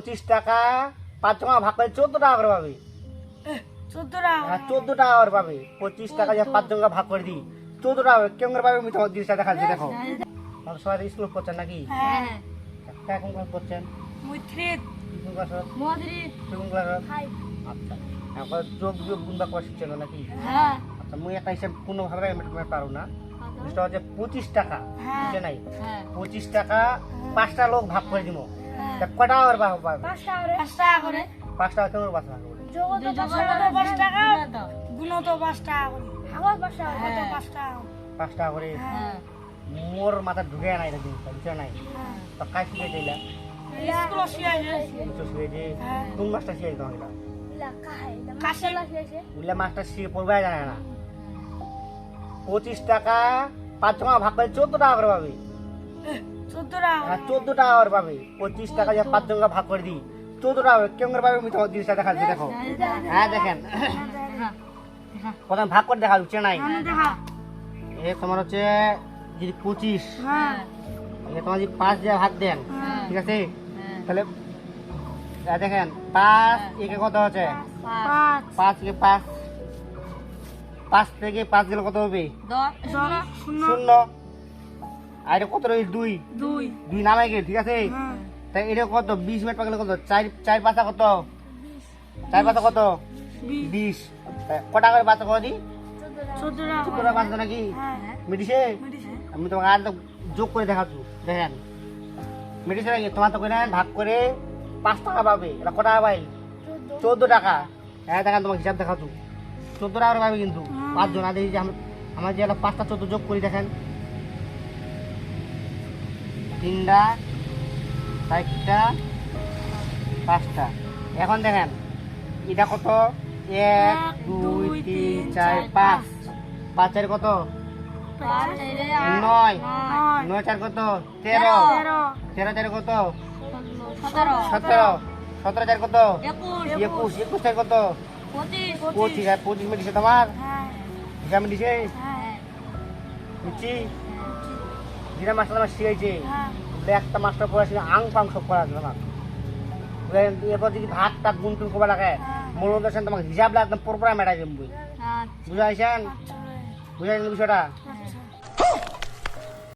পঁচিশ টাকা পাঁচ টাকা ভাগ করে চোদ্দ টাকা করে পাবে। চোদ্দ টাকা হ্যাঁ চোদ্দ টাকা করে পাবে। পঁচিশ টাকা যে পাঁচ টাকা ভাগ করে দিই। চোদ্দ টাকা কেমন করে পাবে? আমি তোমার জিনিসটা দেখাচ্ছি দেখো। সবাই স্কুল করছেন নাকি? হ্যাঁ। এখন করছেন? মুই কোন ক্লাস মদ্রিদ কোন ক্লাস আচ্ছা। এখন যোগ করে শিখছেন নাকি? হ্যাঁ। আচ্ছা মুই একটা হিসাব কোনোভাবে আমি পারো না। জিনিসটা হচ্ছে পঁচিশ টাকা হ্যাঁ। বুঝছে নাই? হ্যাঁ। পঁচিশ টাকা পাঁচটা লোক ভাগ করে দিব তা কটা আর পাবে পাঁচ টাকা করে? পাঁচ টাকা কেমন পাঁচ টাকা করে জগত পাঁচ টাকা। গুণত পাঁচ টাকা করে। হাগত পাঁচ টাকা। কত পাঁচ টাকা। করে। পাঁচ টাকা করে হ্যাঁ। মোর মাথা ঢুকে নাই বুঝছে নাই? তো কাজ শিখে দিলা স্কুল শিয়াইছে কিছু শিখেছে হ্যাঁ। কোন মাস্টার শিখে তোমাকে কাশি। মাস্টার শিখে পড়বে জানে না। পঁচিশ টাকা পাঁচ টাকা ভাগ করে চোদ্দ টাকা করে পাবে। চোদ্দ টাকা করে। হ্যাঁ চোদ্দ টাকা করে পাবে। পঁচিশ টাকা যে পাঁচ ভাগ করে দিই। চোদ্দ টাকা হবে কেমন করে পাবে আমি তোমার জিনিসটা দেখাচ্ছি দেখো। হ্যাঁ দেখেন। প্রথম ভাগ করে দেখা হচ্ছে নাই এ তোমার হচ্ছে যদি পঁচিশ হ্যাঁ। এ তোমার যদি পাঁচ দিয়ে ভাগ দেন হ্যাঁ। ঠিক আছে? হ্যাঁ। তাহলে দেখেন পাঁচ একে কত হচ্ছে? পাঁচ। থেকে পাঁচ। পাঁচ থেকে পাঁচ গেলে কত হবে? শূন্য। আর এটা কত রয়েছে দুই? দুই। দুই নামে গেল ঠিক আছে? হ্যাঁ। তাই এটা কত? বিশ মিনিট পাকলে কত? চার চার পাঁচা কত? চার পাঁচা কত? বিশ। কটা করে বাচ্চা করে দিই? চোদ্দ টাকা চোদ্দ করে। টাকা বাচ্চা নাকি? হ্যাঁ মেডিসে মেডিসিন। আমি তোমাকে আর তো যোগ করে দেখাচ্ছি দেখেন। মেডিসিন নাকি? তোমার তো ভাগ করে পাঁচ টাকা পাবে। এটা কটা পাই চোদ্দ। টাকা। হ্যাঁ দেখেন তোমাকে হিসাব দেখাচ্ছি। চোদ্দ টাকা পাবে কিন্তু। পাঁচজন আর এই যে আমার যে পাঁচটা চোদ্দ যোগ করি দেখেন। তিনটা চারটা পাঁচটা। এখন দেখেন এটা কত? এক দুই তিন চার পাঁচ। পাঁচ। চার কত? নয়। নয়। চার কত? তেরো। তেরো। চার কত? সতেরো। সতেরো। চার কত? একুশ। একুশ। চার কত? পঁচিশ। পঁচিশ। আর পঁচিশ মিনিট তোমার? হ্যাঁ। হিসাব মিলিছে হ্যাঁ। যেটা মাস্টার আমার শিখাইছে হ্যাঁ। একটা মাস্টার পড়াছিল আং পাং সব করা আছে তোমার এরপর যদি ভাত টাত গুণ টুন করবা লাগে মূল দর্শন তোমাকে হিসাব লাগে একদম পুরোপুরা মেটাই দেবো আচ্ছা। বুঝাইছেন আচ্ছা। বুঝাইছেন বিষয়টা? আচ্ছা